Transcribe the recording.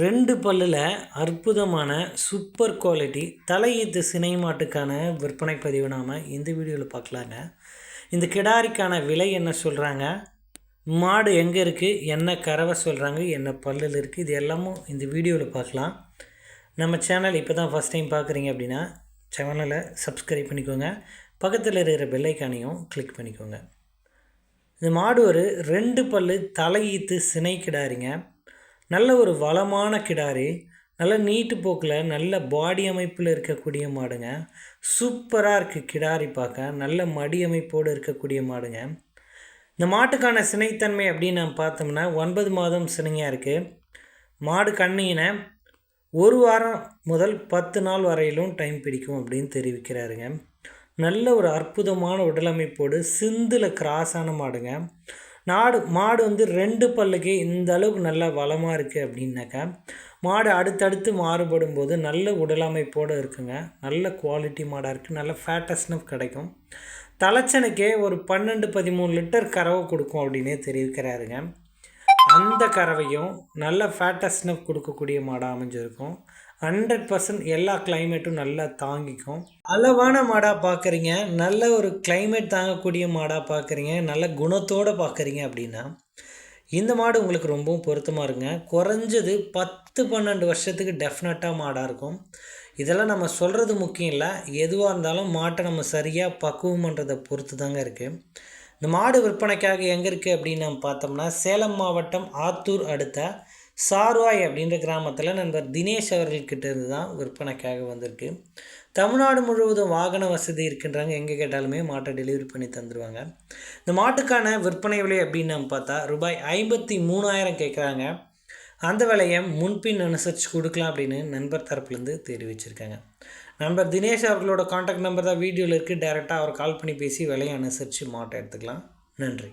ரெண்டு பல்லில் அற்புதமான சூப்பர் குவாலிட்டி தலையீத்து சினை மாட்டுக்கான விற்பனை பதிவு நாம் இந்த வீடியோவில் பார்க்கலாங்க. இந்த கிடாரிக்கான விலை என்ன சொல்கிறாங்க மாடு எங்கே இருக்குது என்ன கறவை சொல்கிறாங்க என்ன பல்லில் இருக்குது இது எல்லாமும் இந்த வீடியோவில் பார்க்கலாம். நம்ம சேனல் இப்போ தான் ஃபஸ்ட் டைம் பார்க்குறீங்க அப்படின்னா சேனலை சப்ஸ்கிரைப் பண்ணிக்கோங்க. பக்கத்தில் இருக்கிற பெல்லைக்கானையும் கிளிக் பண்ணிக்கோங்க. இந்த மாடு ஒரு ரெண்டு பல்லு தலையீத்து சினை கிடாரிங்க. நல்ல ஒரு வளமான கிடாரி நல்ல நீட்டு போக்கில் நல்ல பாடி அமைப்பில் இருக்கக்கூடிய மாடுங்க. சூப்பராக இருக்குது கிடாரி பார்க்க நல்ல மடி அமைப்போடு இருக்கக்கூடிய மாடுங்க. இந்த மாட்டுக்கான சினைத்தன்மை அப்படின்னு நம்ம பார்த்தோம்னா ஒன்பது மாதம் சினையாக இருக்குது மாடு கண்ணினை ஒரு வாரம் முதல் பத்து நாள் வரையிலும் டைம் பிடிக்கும் அப்படின்னு தெரிவிக்கிறாருங்க. நல்ல ஒரு அற்புதமான உடலமைப்போடு சிந்தில் கிராஸான மாடுங்க. நாடு மாடு வந்து ரெண்டு பல்லுக்கு இந்த அளவுக்கு நல்லா வளமாக இருக்குது அப்படின்னாக்கா மாடு அடுத்தடுத்து மாறுபடும் போது நல்ல உடலமைப்போடு இருக்குங்க. நல்ல குவாலிட்டி மாடாக இருக்குது நல்ல ஃபேட்டஸ்னஃப் கிடைக்கும். தலைச்சனுக்கே ஒரு பன்னெண்டு பதிமூணு லிட்டர் கறவை கொடுக்கும் அப்படின்னே தெரிவிக்கிறாருங்க. அந்த கறவையும் நல்ல ஃபேட்டஸ்னஃப் கொடுக்கக்கூடிய மாடாக அமைஞ்சிருக்கும். ஹண்ட்ரட் பர்சன்ட் எல்லா கிளைமேட்டும் நல்லா தாங்கிக்கும். அளவான மாடாக பார்க்குறீங்க நல்ல ஒரு கிளைமேட் தாங்கக்கூடிய மாடாக பார்க்குறீங்க நல்ல குணத்தோடு பார்க்குறீங்க அப்படின்னா இந்த மாடு உங்களுக்கு ரொம்பவும் பொருத்தமாக இருக்குங்க. குறைஞ்சது பத்து பன்னெண்டு வருஷத்துக்கு டெஃபினட்டாக மாடாக இருக்கும். இதெல்லாம் நம்ம சொல்கிறது முக்கியம் இல்லை. எதுவாக இருந்தாலும் மாட்டை நம்ம சரியாக பக்குவம் பண்ணுறதை பொறுத்து தாங்க இருக்குது இந்த மாடு விற்பனைக்காக எங்கே இருக்குது அப்படின்னு நம்ம பார்த்தோம்னா சேலம் மாவட்டம் ஆத்தூர் அடுத்த சார்வாய் அப்படின்ற கிராமத்தில் நண்பர் தினேஷ் அவர்கள்கிட்ட இருந்து தான் விற்பனைக்காக வந்திருக்கு. தமிழ்நாடு முழுவதும் வாகன வசதி இருக்கின்றாங்க. எங்கே கேட்டாலுமே மாட்டை டெலிவரி பண்ணி தந்துடுவாங்க இந்த மாட்டுக்கான விற்பனை விலை அப்படின்னு நம்ம பார்த்தா ரூபாய் ஐம்பத்தி மூணாயிரம் கேட்குறாங்க அந்த விலையை முன்பின் அனுசரித்து கொடுக்கலாம் அப்படின்னு நண்பர் தரப்புலேருந்து தெரிவிச்சிருக்காங்க நண்பர் தினேஷ் அவர்களோட காண்டாக்ட் நம்பர் தான் வீடியோவில் இருக்குது டேரெக்டாக அவர் கால் பண்ணி பேசி விலையை அனுசரித்து மாட்டை எடுத்துக்கலாம். நன்றி.